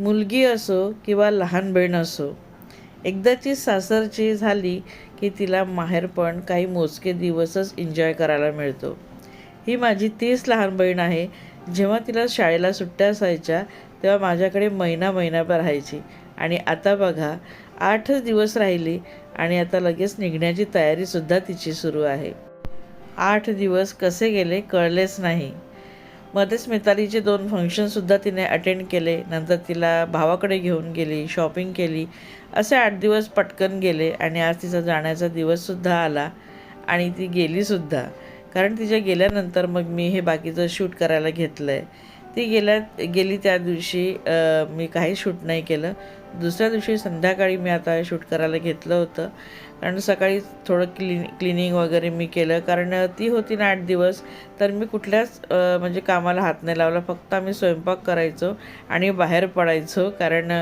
मुलगी असो किंवा लहान बहीण असो एकदाची सासरची झाली की तिला माहेरपण काही मोजके दिवसच एन्जॉय करायला मिळतो. ही माझी तीच लहान बहीण आहे. जेव्हा तिला शाळेला सुट्ट्या असायच्या तेव्हा माझ्याकडे महिना महिनाभर राहायची. आणि आता बघा आठच दिवस राहिली आणि आता लगेच निघण्याची तयारीसुद्धा तिची सुरू आहे. आठ दिवस कसे गेले कळलेच नाही. मध्येच मितालीचे दोन फंक्शनसुद्धा तिने अटेंड केले. नंतर तिला भावाकडे घेऊन गेली शॉपिंग केली. असे आठ दिवस पटकन गेले आणि आज तिचा जाण्याचा दिवससुद्धा आला आणि ती गेलीसुद्धा कारण तिच्या गेल्यानंतर मग मी हे बाकीचं शूट करायला घेतलं आहे ती गेल्या गेली त्या दिवशी मी काही शूट नाही केलं. दुसऱ्या दिवशी संध्याकाळी मी आता शूट करायला घेतलं होतं. कारण सकाळी थोडं क्लीन क्लिनिंग वगैरे मी केलं. कारण ती होती ना आठ दिवस. तर मी कुठल्याच म्हणजे कामाला हात नाही लावला. फक्त आम्ही स्वयंपाक करायचो आणि बाहेर पडायचो. कारण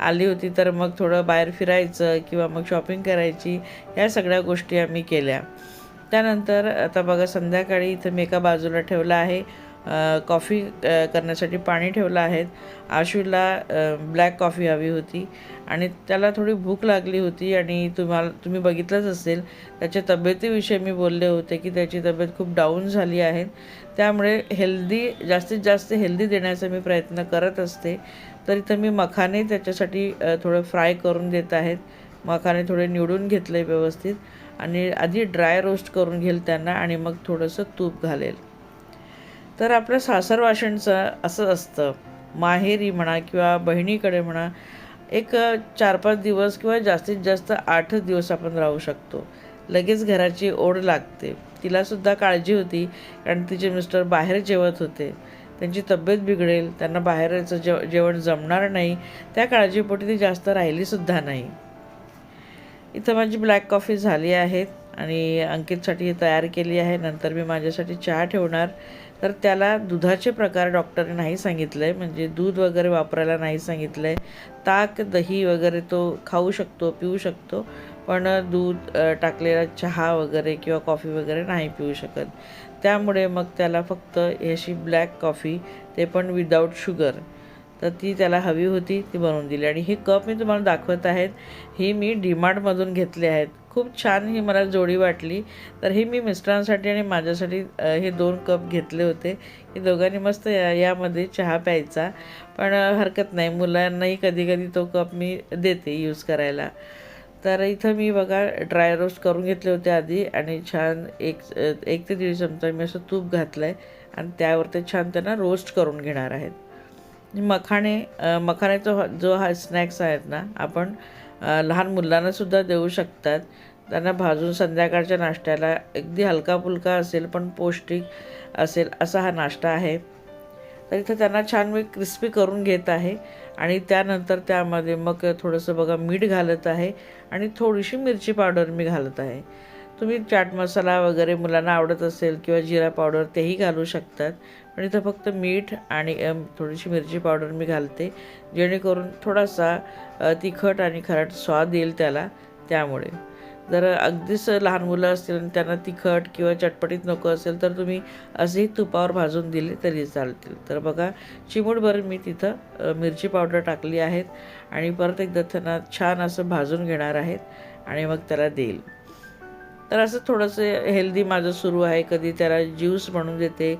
आली होती तर मग थोडं बाहेर फिरायचं किंवा मग शॉपिंग करायची. या सगळ्या गोष्टी आम्ही केल्या. त्यानंतर आता बघा संध्याकाळी इथं मी एका बाजूला ठेवलं आहे. कॉफी करण्यासाठी पाणी ठेवलं आहे आशूला ब्लॅक कॉफी हवी होती आणि त्याला थोडी भूक लागली होती आणि तुम्हाला तुम्ही बघितलंच असेल त्याच्या तब्येतीविषयी मी बोलले होते की त्याची तब्येत खूप डाऊन झाली आहे. त्यामुळे हेल्दी जास्तीत जास्त हेल्दी देण्याचा मी प्रयत्न करत असते. तर इथं मी मखाने त्याच्यासाठी थोडं फ्राय करून देत आहेत. मखाने थोडे निवडून घेतले व्यवस्थित आणि आधी ड्राय रोस्ट करून घेईल त्यांना आणि मग थोडंसं तूप घालेल. तर आपल्या सासरवाशांचं असं असतं. माहेरी म्हणा किंवा बहिणीकडे म्हणा एक चार पाच दिवस किंवा जास्तीत जास्त आठ दिवस आपण राहू शकतो. लगेच घराची ओढ लागते. तिलासुद्धा काळजी होती कारण तिचे मिस्टर बाहेर जेवत होते. त्यांची तब्येत बिघडेल त्यांना बाहेरचं जेव जेवण जमणार नाही त्या काळजीपोटी ती जास्त राहिलीसुद्धा नाही. इथं माझी ब्लॅक कॉफी झाली आहे आणि अंकितसाठी तयार केली आहे. नंतर मी माझ्यासाठी चहा ठेवणार. तर त्याला दुधाचे प्रकार डॉक्टरने नाही सांगितलं आहे म्हणजे दूध वगैरे वापरायला नाही सांगितलं. आहे ताक दही वगैरे तो खाऊ शकतो पिऊ शकतो पण दूध टाकलेला चहा वगैरे किंवा कॉफी वगैरे नाही पिऊ शकत. त्यामुळे मग त्याला फक्त ही अशी ब्लॅक कॉफी ते पण विदाऊट शुगर तर ती त्याला हवी होती ती बनवून दिली. आणि हे कप मी तुम्हाला दाखवत आहेत ही मी डीमार्टमधून घेतले आहेत. खूप छान ही मला जोडी वाटली. तर हे मी मिस्टरांसाठी आणि माझ्यासाठी हे दोन कप घेतले होते. की दोघांनी मस्त या यामध्ये चहा प्यायचा. पण हरकत नाही. मुलांनाही कधी कधी तो कप मी देते यूज करायला. तर इथं मी बघा ड्राय रोस्ट करून घेतले होते आधी आणि छान एक एक ते दीड चमचा मी असं तूप घातलं आहे आणि त्यावर ते छान त्यांना रोस्ट करून घेणार आहेत. मखाणे मखाण्याचा जो हा स्नॅक्स आहेत ना आपण लहान मुलांनासुद्धा देऊ शकतात. त्यांना भाजून संध्याकाळच्या नाश्त्याला अगदी हलका फुलका असेल पण पौष्टिक असेल असा हा नाश्ता आहे. तर इथं त्यांना छान मी क्रिस्पी करून घेत आहे आणि त्यानंतर त्यामध्ये मग थोडंसं बघा मीठ घालत आहे आणि थोडीशी मिरची पावडर मी घालत आहे. तुम्ही चाट मसाला वगैरे मुलांना आवडत असेल किंवा जिरा पावडर तेही घालू शकतात. पण इथं फक्त मीठ आणि थोडीशी मिरची पावडर मी घालते जेणेकरून थोडासा तिखट आणि खराट स्वाद येईल त्याला त्यामुळे. जर अगदीच लहान मुलं असतील आणि त्यांना तिखट किंवा चटपटीत नको असेल तर तुम्ही असेही तुपावर भाजून दिले तरी चालतील. तर बघा चिमूटभर मी तिथं मिरची पावडर टाकली आहेत आणि परत एकदा त्यांना छान असं भाजून घेणार आहेत आणि मग त्याला देईल. तर असं थोडंसं हेल्दी माझं सुरू आहे. कधी त्याला ज्यूस बनवून देते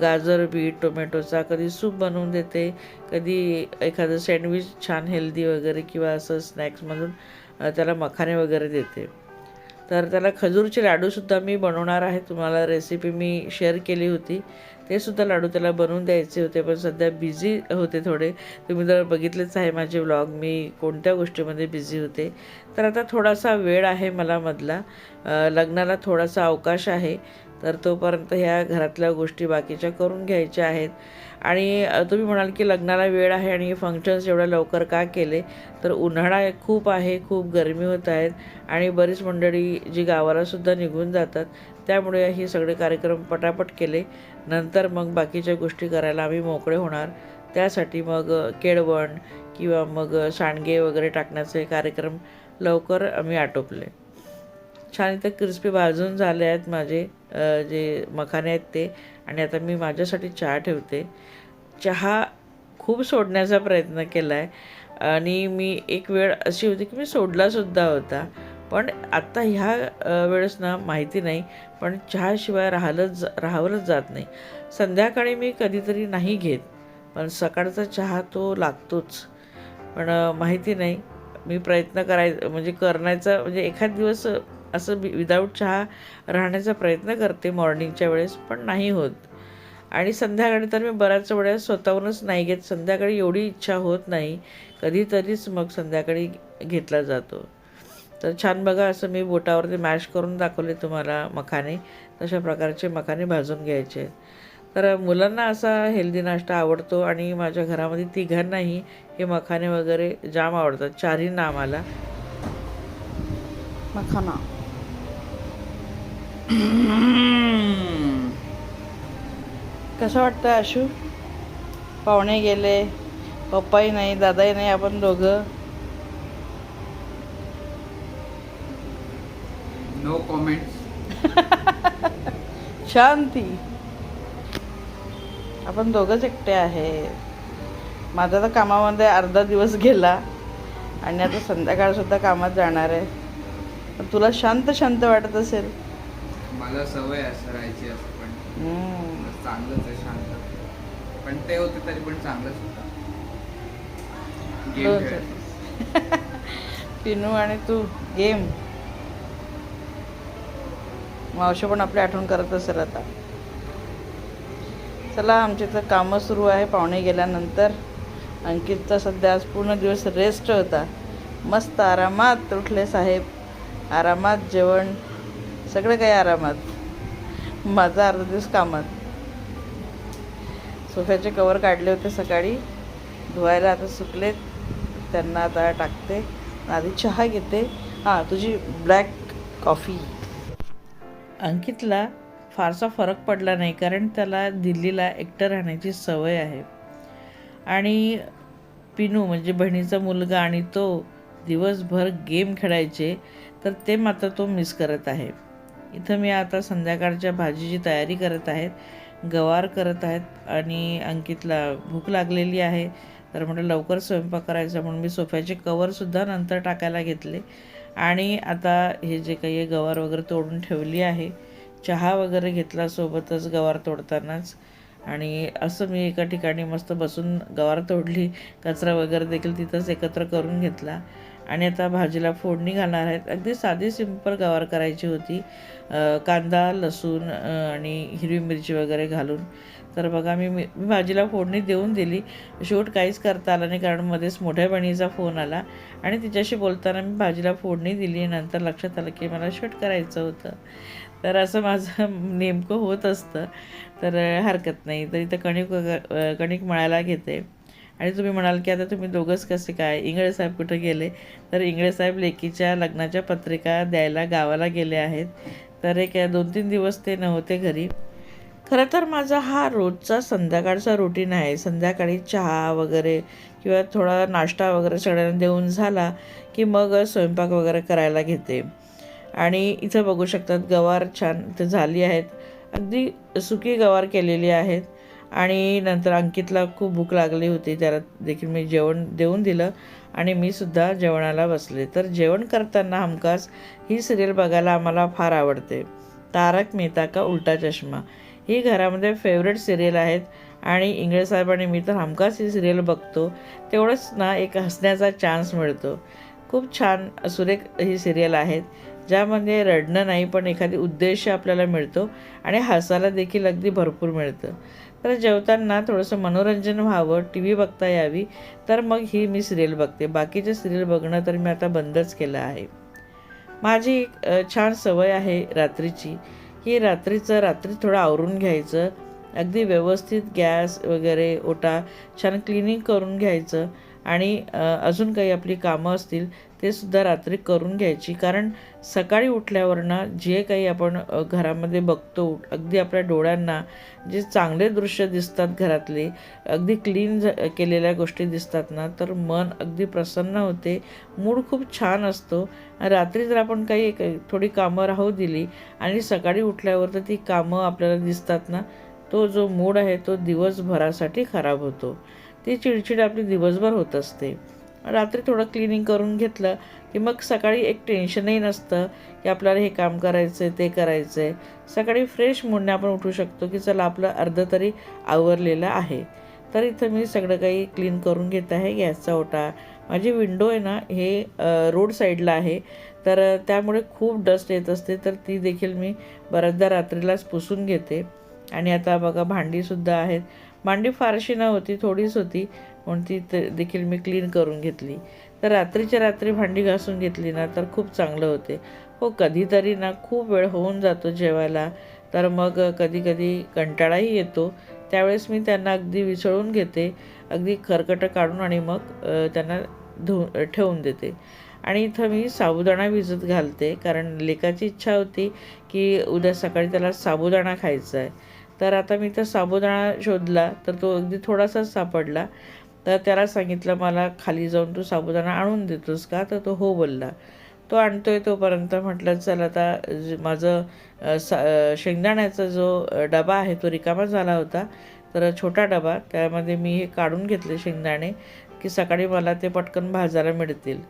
गाजर बीट टोमॅटोचा कधी सूप बनवून देते कधी एखादं सँडविच छान हेल्दी वगैरे किंवा असं स्नॅक्समधून त्याला मखाने वगैरे देते. तर त्याला खजूरचे लाडूसुद्धा मी बनवणार आहे. तुम्हाला रेसिपी मी शेअर केली होती. ते सुद्धा लाडू त्याला बनवून द्यायचे होते पण सध्या बिझी होते थोडे. तुम्ही जर बघितलेच आहे माझे व्लॉग मी कोणत्या गोष्टीमध्ये बिझी होते? तर आता थोडासा वेळ आहे मला मधला. लग्नाला थोडासा अवकाश आहे. तर तोपर्यंत ह्या घरातल्या गोष्टी बाकीच्या करून घ्यायच्या आहेत. आणि तुम्ही म्हणाल की लग्नाला वेळ आहे आणि फंक्शन्स एवढ्या लवकर का केले? तर उन्हाळा खूप आहे खूप गरमी होत आहेत आणि बरीच मंडळी जी गावालासुद्धा निघून जातात त्यामुळे हे सगळे कार्यक्रम पटापट केले. नंतर मग बाकीच्या गोष्टी करायला आम्ही मोकळे होणार. त्यासाठी मग केळवण किंवा मग सांडगे वगैरे टाकण्याचे कार्यक्रम लवकर आम्ही आटोपले. छान इथं क्रिस्पी भाजून झाले आहेत माझे जे मखाने आहेत ते. आणि आता मी माझ्यासाठी चहा ठेवते. चहा खूप सोडण्याचा प्रयत्न केला आहे आणि मी एक वेळ अशी होती की मी सोडलासुद्धा होता. पण आत्ता ह्या वेळेस ना माहिती नाही पण चहाशिवाय राहलंच राहावलंच जात नाही. संध्याकाळी मी कधीतरी नाही घेत पण सकाळचा चहा तो लागतोच. पण माहिती नाही मी प्रयत्न कराय म्हणजे करण्याचा म्हणजे एखाद दिवस असं विदाऊट चहा राहण्याचा प्रयत्न करते मॉर्निंगच्या वेळेस पण नाही होत. आणि संध्याकाळी तर मी बऱ्याच वेळेस स्वतःहूनच नाही घेत. संध्याकाळी एवढी इच्छा होत नाही कधीतरीच मग संध्याकाळी घेतला जातो. तर छान बघा असं मी बोटावरती मॅश करून दाखवले तुम्हाला मखाने. तशा प्रकारचे मखाने भाजून घ्यायचे. तर मुलांना असा हेल्दी नाश्ता आवडतो आणि माझ्या घरामध्ये तिघांनाही हे मखाने वगैरे जाम आवडतात. चारहींना आम्हाला. मखाना. कसं वाटतं आशू? पाहुणे गेले पप्पाही नाही दादाही नाही आपण दोघं? नो कॉमेंट्स शांती. आपण दोघंच एकटे आहे माझा तर कामामध्ये अर्धा दिवस गेला आणि आता संध्याकाळसुद्धा कामात जाणार आहे. तुला शांत शांत वाटत असेल? मला सवय असं राहायची असं पण. तर चांगलंच आहे शांत. पण ते होते तरी पण चांगलंच होतं. गेम पिनू आणि तू गेम मावशी पण आपली आठवण करत असेल आता. चला आमच्या इथं कामं सुरू आहे पाहुणे गेल्यानंतर. अंकितचा सध्या आज पूर्ण दिवस रेस्ट होता. मस्त आरामात उठले साहेब. आरामात जेवण. सगळं काही आरामात. माझा अर्धा दिवस कामात. सोफ्याचे कवर काढले होते सकाळी. धुवायला आता सुकलेत. त्यांना आता टाकते. आधी चहा घेते. हां तुझी ब्लॅक कॉफी अंकितला फारसा फरक पडला नाही कारण त्याला दिल्लीला एकटं राहण्याची सवय आहे. आणि पिनू म्हणजे बहिणीचा मुलगा आणि तो दिवसभर गेम खेळायचे तर ते मात्र तो मिस करत आहे. इथं मी आता संध्याकाळच्या भाजीची तयारी करत आहेत गवार करत आहेत आणि अंकितला भूक लागलेली आहे. तर म्हटलं लवकर स्वयंपाक करायचा म्हणून मी सोफ्याचे कवरसुद्धा नंतर टाकायला घेतले. आणि आता हे जे काही आहे गवार वगैरे तोडून ठेवली आहे चहा वगैरे घेतला सोबतच गवार तोडतानाच. आणि असं मी एका ठिकाणी मस्त बसून गवार तोडली कचरा वगैरे देखील तिथंच एकत्र करून घेतला. आणि आता भाजीला फोडणी घालणार आहेत. अगदी साधी सिंपल गवार करायची होती. कांदा लसूण आणि हिरवी मिरची वगैरे घालून. तर बघा मी मी भाजीला फोडणी देऊन दिली. शूट काहीच करता आलं नाही कारण मध्येच मोठ्या बहिणीचा फोन आला. आणि तिच्याशी बोलताना मी भाजीला फोडणी दिली. नंतर लक्षात आलं की मला शूट करायचं होतं. तर असं माझं नेमकं होत असतं. तर हरकत नाही. तर इथं कणिक वग- कणिक मळायला घेते. आणि तुम्ही म्हणाल की आता तुम्ही दोघंच कसे काय? इंगळेसाहेब कुठं गेले? तर इंगळेसाहेब लेकीच्या लग्नाच्या पत्रिका द्यायला गावाला गेले आहेत. तर एक दोन तीन दिवस ते नव्हते घरी. खरं तर माझा हा रोजचा संध्याकाळचा रुटीन आहे. संध्याकाळी चहा वगैरे किंवा थोडा नाश्ता वगैरे सगळ्यांना देऊन झाला की मग स्वयंपाक वगैरे करायला घेते. आणि इथं बघू शकतात गवार छान इथं झाली आहेत. अगदी सुकी गवार केलेली आहेत. आणि नंतर अंकितला खूप भूक लागली होती त्याला देखील मी जेवण देऊन दिलं आणि मी सुद्धा जेवणाला बसले. तर जेवण करताना हमखास ही सिरियल बघायला आम्हाला फार आवडते. तारक मेहता का उलटा चष्मा? ही घरामध्ये फेवरेट सिरियल आहेत आणि इंग्रज साहेब आणि मी तर हमखास ही सिरियल बघतो. तेवढंच ना एक हसण्याचा चान्स मिळतो. खूप छान सुरेख ही सिरियल आहेत ज्यामध्ये रडणं नाही पण एखादी उद्देश आपल्याला मिळतो आणि हसायला देखील अगदी भरपूर मिळतं. तर जेवताना थोडंसं मनोरंजन व्हावं टी व्ही बघता यावी तर मग ही मी सिरियल बघते. बाकीचे सिरियल बघणं तर मी आता बंदच केलं आहे. माझी एक छान सवय आहे रात्रीची. की रात्रीचं रात्री थोडं आवरून घ्यायचं. अगदी व्यवस्थित गॅस वगैरे ओटा छान क्लिनिंग करून घ्यायचं. आणि अजून काही आपली कामं असतील ते सुद्धा रात्री करून घ्यायची. कारण सकाळी उठल्यावरनं जे काही आपण घरामध्ये बघतो अगदी आपल्या डोळ्यांना जे चांगले दृश्य दिसतात घरातले अगदी क्लीन केलेल्या गोष्टी दिसतात ना तर मन अगदी प्रसन्न होते मूड खूप छान असतो. रात्री जर आपण काही काही थोडी कामं राहू दिली आणि सकाळी उठल्यावर तर ती कामं आपल्याला दिसतात ना तो जो मूड आहे तो दिवसभरासाठी खराब होतो. ती चिडचिड आपली दिवसभर होत असते. रात्री थोडं क्लिनिंग करून घेतलं की मग सकाळी एक टेन्शनही नसतं की आपल्याला हे काम करायचं आहे ते करायचं आहे सकाळी फ्रेश मूडने आपण उठू शकतो की चला आपलं अर्ध तरी आवरलेलं आहे. तर इथं मी सगळं काही क्लीन करून घेत आहे गॅसचा ओटा. माझी विंडो आहे ना हे रोड साईडला आहे. तर त्यामुळे खूप डस्ट येत असते तर ती देखील मी बऱ्याचदा रात्रीलाच पुसून घेते. आणि आता बघा भांडीसुद्धा आहेत. भांडी फारशी नव्हती थोडीच होती म्हणून ती ते- देखील मी क्लीन करून घेतली. तर रात्रीच्या रात्री भांडी घासून घेतली ना तर खूप चांगलं होते. हो कधीतरी ना खूप वेळ होऊन जातो जेवायला. तर मग कधीकधी कंटाळाही येतो. त्यावेळेस मी त्यांना अगदी विसळून घेते अगदी खरकटं काढून आणि मग त्यांना धु ठेवून देते. आणि इथं मी साबुदाणा भिजत घालते कारण लेकाची इच्छा होती की उद्या सकाळी त्याला साबुदाणा खायचा आहे. तर आता मी तर साबुदाणा शोधला तर तो अगदी थोडासाच सापडला. तर त्याला सांगितलं मला खाली जाऊन तू साबुदाणा आणून देतोस का? तर तो हो बोलला. तो आणतोय तोपर्यंत म्हटलं चल आता माझं सा शेंगदाण्याचा जो डबा आहे तो रिकामा झाला होता. तर छोटा डबा त्यामध्ये मी हे काढून घेतले शेंगदाणे की सकाळी मला ते पटकन भाजायला मिळतील.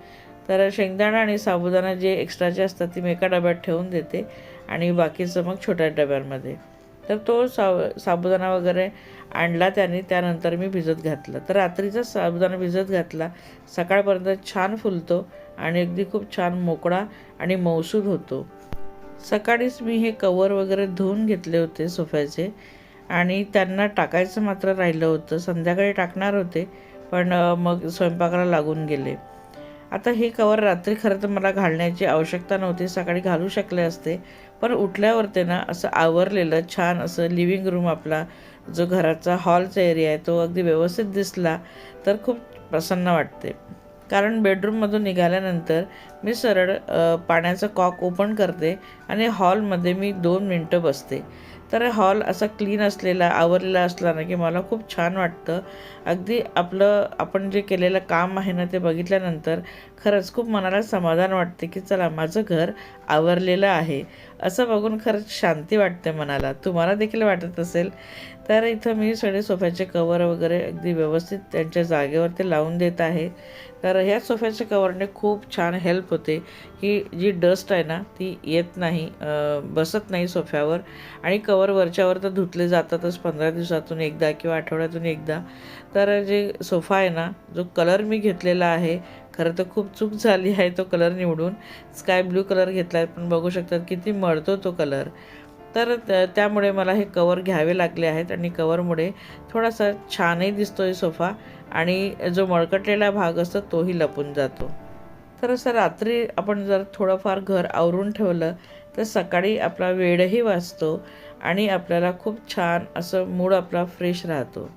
तर शेंगदाणा आणि साबुदाणा जे एक्स्ट्राचे असतात ते मी एका डब्यात ठेवून देते आणि बाकीचं मग छोट्या डब्यांमध्ये. तर तो साब साबुदाणा वगैरे आणला त्याने त्यानंतर मी भिजत घातला. तर रात्रीचा साबुदाणा भिजत घातला सकाळपर्यंत छान फुलतो आणि अगदी खूप छान मोकळा आणि मौसूद होतो. सकाळीच मी हे कवर वगैरे धुवून घेतले होते सोफ्याचे आणि त्यांना टाकायचं मात्र राहिलं होतं. संध्याकाळी टाकणार होते पण मग स्वयंपाकाला लागून गेले. आता हे कवर रात्री खरं तर मला घालण्याची आवश्यकता नव्हती. सकाळी घालू शकले असते. पण उठल्यावर ते ना असं आवरलेलं छान असं लिव्हिंग रूम आपला जो घराचा हॉलचा एरिया आहे तो अगदी व्यवस्थित दिसला तर खूप प्रसन्न वाटते. कारण बेडरूममधून निघाल्यानंतर मी सरळ पाण्याचा पाण्याचं कॉक ओपन करते आणि हॉलमध्ये मी दोन मिनटं बसते. तर हॉल असा क्लीन असलेला आवरलेला असला ना की मला खूप छान वाटतं. अगदी आपलं आपण जे केलेलं काम आहे ना ते बघितल्यानंतर खरंच खूप मनाला समाधान वाटते की चला माझं घर आवरलेलं आहे. असं बघून खरंच शांती वाटते मनाला. तुम्हाला देखील वाटत असेल. तर इथं मी सगळे सोफ्याचे कवर वगैरे अगदी व्यवस्थित त्यांच्या जागेवर ते लावून देत आहे. तर ह्या सोफ्याच्या कवरने खूप छान हेल्प होते. की जी डस्ट आहे ना ती येत नाही बसत नाही सोफ्यावर. आणि कवर वरच्यावर तर धुतले जातातच पंधरा दिवसातून एकदा किंवा आठवड्यातून एकदा. तर जे सोफा आहे ना जो कलर मी घेतलेला आहे खरं तर खूप चूक झाली आहे तो कलर निवडून. स्काय ब्ल्यू कलर घेतला आहे पण बघू शकतात किती मळतो तो कलर. तर त्यामुळे मला हे कवर घ्यावे लागले आहेत आणि कवरमुळे थोडासा छानही दिसतो आहे सोफा आणि जो मळकटलेला भाग असतो तोही लपून जातो. तर असं रात्री आपण जर थोडंफार घर आवरून ठेवलं तर सकाळी आपला वेळही वाचतो आणि आपल्याला खूप छान असं मूड आपला फ्रेश राहतो.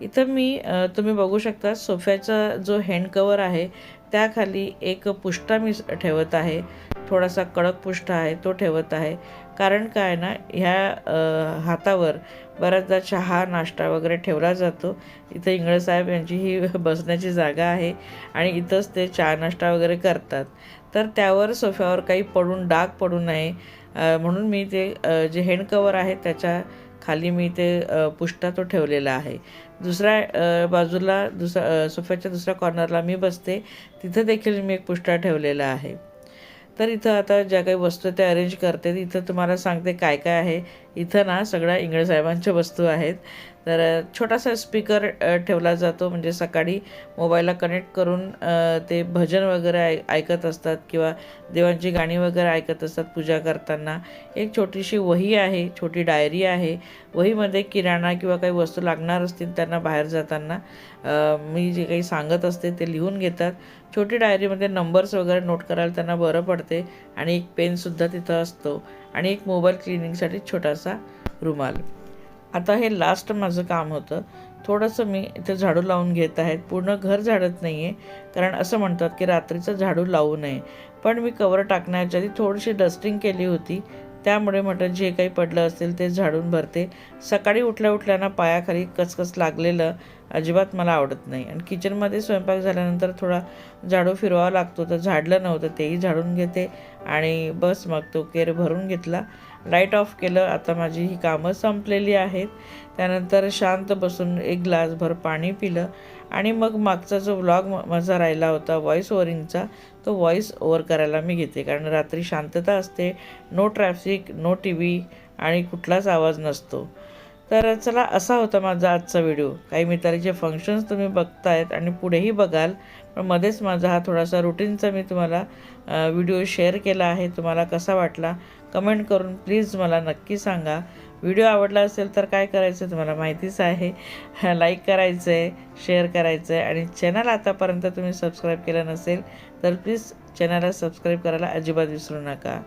इथं मी तुम्ही बघू शकता सोफ्याचा जो हँड कवर आहे त्याखाली एक पुष्टा मी ठेवत आहे. थोडासा कडक पुष्ठा आहे तो ठेवत आहे. कारण काय ना ह्या हातावर बऱ्याचदा चहा नाश्ता वगैरे ठेवला जातो. इथं इंगळसाहेब यांची ही बसण्याची जागा आहे आणि इथंच ते चहा नाश्ता वगैरे करतात. तर त्यावर सोफ्यावर काही पडून डाग पडू नये. म्हणून मी ते जे हँड कवर आहे त्याच्याखाली मी ते पुष्टा तो ठेवलेला आहे. दुसऱ्या बाजूला दुसऱ्या सोफ्याच्या दुसऱ्या कॉर्नरला मी बसते. तिथं देखील मी एक पुष्टा ठेवलेला आहे. तर इथं आता ज्या काही वस्तू त्या अरेंज करते इथं तुम्हाला सांगते काय काय आहे. इथं ना सगळ्या इंगळे साहेबांच्या वस्तू आहेत. तर छोटासा स्पीकर ठेवला जातो. म्हणजे सकाळी मोबाईलला कनेक्ट करून ते भजन वगैरे ऐ ऐकत असतात किंवा देवांची गाणी वगैरे ऐकत असतात पूजा करताना. एक छोटीशी वही आहे छोटी डायरी आहे. वहीमध्ये किराणा किंवा काही वस्तू लागणार असतील त्यांना बाहेर जाताना मी जे काही सांगत असते ते लिहून घेतात. छोटी डायरीमध्ये नंबर्स वगैरे नोट करायला त्यांना बरं पडते आणि एक पेनसुद्धा तिथं असतो आणि एक मोबाईल क्लिनिंगसाठी छोटासा रुमाल. आता हे लास्ट माझं काम होतं. थोडंसं मी इथे झाडू लावून घेत आहेत पूर्ण घर झाडत नाही आहे कारण असं म्हणतात की रात्रीचं झाडू लावू नये. पण मी कवर टाकण्याच्या आधी थोडीशी डस्टिंग केली होती. त्यामुळे म्हटलं जे काही पडलं असेल ते झाडून भरते. सकाळी उठल्या उठल्याना पायाखाली कचकच लागलेलं अजिबात मला आवडत नाही. आणि किचनमध्ये स्वयंपाक झाल्यानंतर थोडा झाडू फिरवावा लागतो तर झाडलं नव्हतं तेही झाडून घेते. आणि बस मग तो केर भरून घेतला. लाइट ऑफ केलं. आता माझी ही कामं संपलेली आहेत. त्यानंतर शांत बसून एक ग्लासभर पाणी पिलं. आणि मग मागचा जो व्लॉग माझा राहिला होता व्हॉईस ओवरिंगचा तो व्हॉईस ओवर करायला मी घेते. कारण रात्री शांतता असते no traffic no T V आणि कुठलाच आवाज नसतो. तर चला असा होता माझा आजचा व्हिडिओ काही मित्राचे फंक्शन्स तुम्ही बघतायत आणि पुढेही बघाल. पण मध्येच माझा हा थोडासा रुटीनचा मी तुम्हाला व्हिडिओ शेअर केला आहे. तुम्हाला कसा वाटला? कमेंट करून प्लीज मला नक्की सांगा. व्हिडिओ आवडला असेल तर काय करायचं तुम्हाला माहितीच आहे. लाईक करायचं आहे शेअर करायचं आहे आणि चॅनल आतापर्यंत तुम्ही सबस्क्राईब केलं नसेल तर प्लीज चॅनलला सबस्क्राईब करायला अजिबात विसरू नका.